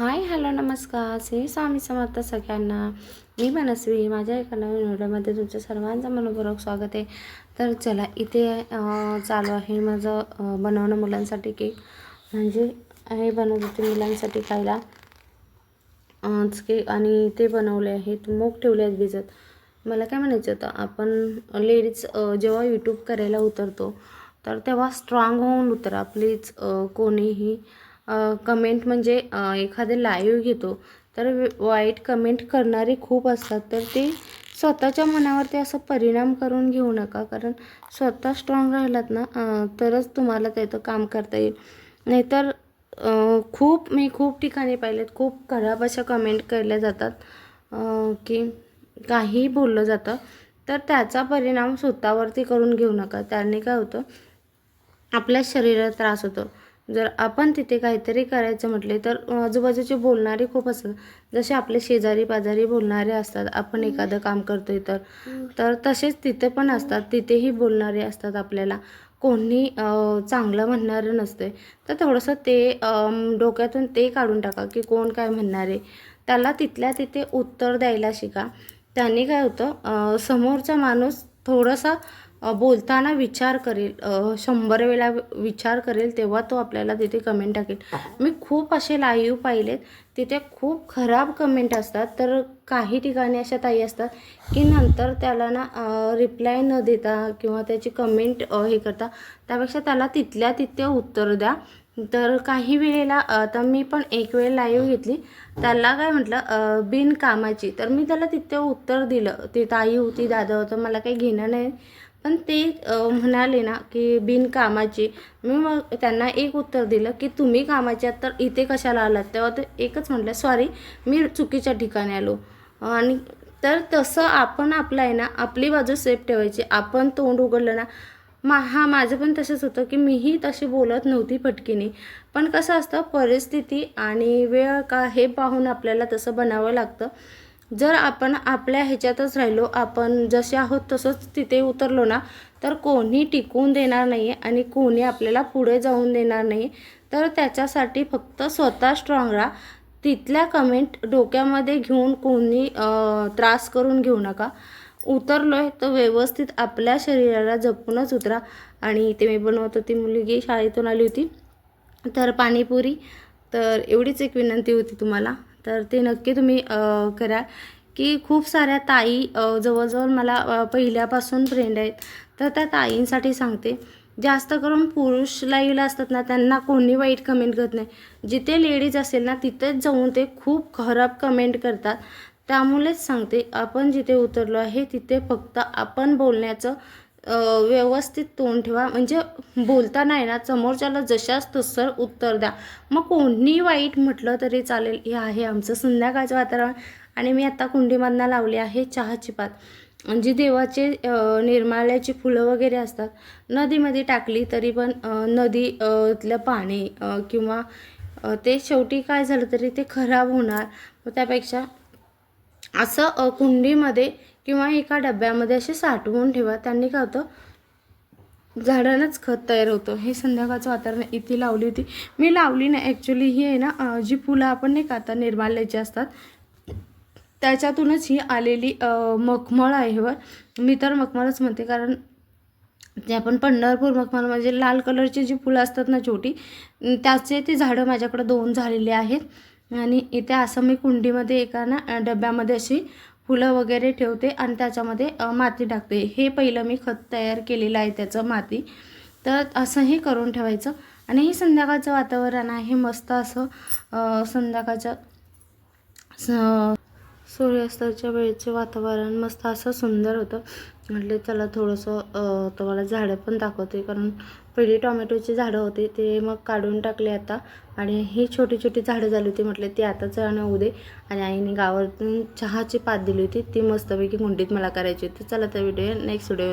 Hi hello नमस्कार. श्री स्वामी समर्थ सगळ्यांना. मी मनस्वी माझ्या एका नवीन व्हिडिओमध्ये तुमचं सर्वांचं मनपूर्वक स्वागत आहे. तर चला इथे चालू आहे माझं बनवणं मुलांसाठी केक. म्हणजे हे बनवत होते मुलांसाठी खायला. केक आणि ते बनवले आहेत मूग ठेवले आहेत भिजत. मला काय म्हणायचं होतं आपण लेडीज जेव्हा यूट्यूब करायला उतरतो तर तेव्हा स्ट्रॉंग होऊन उतरा प्लीज कोणीही कमेंट म्हणजे एखादे लाईव्ह घेतो तर वाईट कमेंट करणारे खूप असतात. तर ते स्वतःच्या मनावरती असं परिणाम करून घेऊ नका. कारण स्वतः स्ट्रॉंग राहिलात ना तरच तुम्हाला त्याचं काम करता येईल. नाहीतर खूप मी खूप ठिकाणी पाहिलेत खूप खराब अशा कमेंट केल्या जातात की काही बोललं जातं तर त्याचा परिणाम स्वतःवरती करून घेऊ नका. त्याने काय होतं आपल्या शरीराला त्रास होतो. जर आपण तिथे काहीतरी करायचं म्हटले तर आजूबाजूचे बोलणारे खूप असतात. जसे आपले शेजारी पाजारी बोलणारे असतात आपण एखादं काम करतोय तर. तर तसेच तिथे पण असतात तिथेही बोलणारे असतात आपल्याला. कोणी चांगलं म्हणणारं नसते तर थोडंसं ते डोक्यातून ते काढून टाका की कोण काय म्हणणार. आहे त्याला तिथल्या तिथे उत्तर द्यायला शिका. त्याने काय होतं समोरचा माणूस थोडासा बोलताना विचार करेल शंभर वेळा विचार करेल तेव्हा तो आपल्याला तिथे कमेंट टाकेल. मी खूप असे लाईव्ह पाहिलेत तिथे खूप खराब कमेंट असतात. तर काही ठिकाणी अशा ताई असतात की नंतर त्याला ना रिप्लाय न देता किंवा त्याची कमेंट हे करता त्यापेक्षा त्याला तिथल्या तिथे उत्तर द्या. तर काही वेळेला आता मी पण एक वेळ लाईव्ह घेतली. त्याला काय म्हटलं बिनकामाची. तर मी त्याला तिथे उत्तर दिलं. ती ताई होती दादा होतं मला काही घेणं नाही. पण ते म्हणाले ना की बिनकामाचे. मी मग त्यांना एक उत्तर दिलं की तुम्ही कामाच्या तर इथे कशाला आलात? तेव्हा ते एकच म्हटलं सॉरी मी चुकीच्या ठिकाणी आलो. आणि तर तसं आपण आपलं आहे ना आपली बाजू सेफ ठेवायची. आपण तोंड उघडलं ना मा हा माझं पण तसंच होतं की मीही तशी बोलत नव्हती फटकीने. पण कसं असतं परिस्थिती आणि वेळ का हे पाहून आपल्याला तसं बनावं लागतं. जर आपण आपल्या ह्याच्यातच राहिलो आपण जसे आहोत तसंच तिथे उतरलो ना तर कोणी टिकून देणार नाही आहे आणि कोणी आपल्याला पुढे जाऊन देणार नाही तर त्याच्यासाठी फक्त स्वतः स्ट्रॉंग राहा. तिथल्या कमेंट डोक्यामध्ये घेऊन कोणी त्रास करून घेऊ नका. उतरलो आहे तर व्यवस्थित आपल्या शरीराला जपूनच उतरा. आणि इथे मी बनवत होती मुलगी शाळेतून आली होती. तर पाणीपुरी. तर एवढीच एक विनंती होती तुम्हाला. तर ते नक्की तुम्ही करा. की खूप साऱ्या ताई जवळजवळ मला पहिल्यापासून फ्रेंड आहेत. तर त्या ताईंसाठी सांगते. जास्त करून पुरुष लाईव्हला असतात ना त्यांना कोणी वाईट कमेंट करत नाही. जिथे लेडीज असेल ना तिथेच जाऊन ते खूप खराब कमेंट करतात. त्यामुळेच सांगते आपण जिथे उतरलो आहे तिथे फक्त आपण बोलण्याचं व्यवस्थित तोंड ठेवा. म्हणजे बोलताना आहे ना समोरच्याला जशाच तसं उत्तर द्या. मग कोणी वाईट म्हटलं तरी चालेल. हे आहे आमचं संध्याकाळचं वातावरण. आणि मी आता कुंडीमधनं लावली आहे चहाची पात. जी देवाचे निर्माल्याची फुलं वगैरे असतात. नदीमध्ये टाकली तरी पण नदीतलं पाणी किंवा ते शेवटी काय झालं तरी ते खराब होणार. मग त्यापेक्षा असं कुंडीमध्ये किंवा एका डब्यामध्ये असे साठवून ठेवा. त्यांनी काय होतं झाडांनाच खत तयार होतं. हे संध्याकाळचं वातावरण इथे लावली होती. मी लावली नाही. ॲक्च्युली ही आहे ना जी फुलं आपण नाही का आता निर्माल्याची असतात त्याच्यातूनच ही आलेली मखमळ आहे वर मी तर मखमळच म्हणते कारण ते आपण पंढरपूर मखमळ म्हणजे लाल कलरची जी फुलं असतात ना छोटी त्याचे ते झाडं माझ्याकडे दोन झालेले आहेत. आणि इथे असं मी कुंडीमध्ये एका ना डब्यामध्ये अशी फुलं वगैरे ठेवते आणि त्याच्यामध्ये माती टाकते. हे पहिलं मी खत तयार केलेलं आहे त्याचं माती. तर असंही करून ठेवायचं. आणि हे संध्याकाळचं वातावरण आहे. मस्त असं संध्याकाळचं स सूर्यास्ताच्या वेळेचे वातावरण मस्त असं सुंदर होतं. म्हटले चला थोडंसं तुम्हाला झाडं पण दाखवते. कारण पहिली टोमॅटोची झाडं होती ते मग काढून टाकले आता. आणि ही छोटी छोटी झाडं झाली होती म्हटले ती आताच आणू उदे आणि आईने गावातून चहाची पात दिली होती ती मस्तपैकी कुंडीत मला करायची होती. चला तर व्हिडिओ नेक्स्ट व्हिडिओ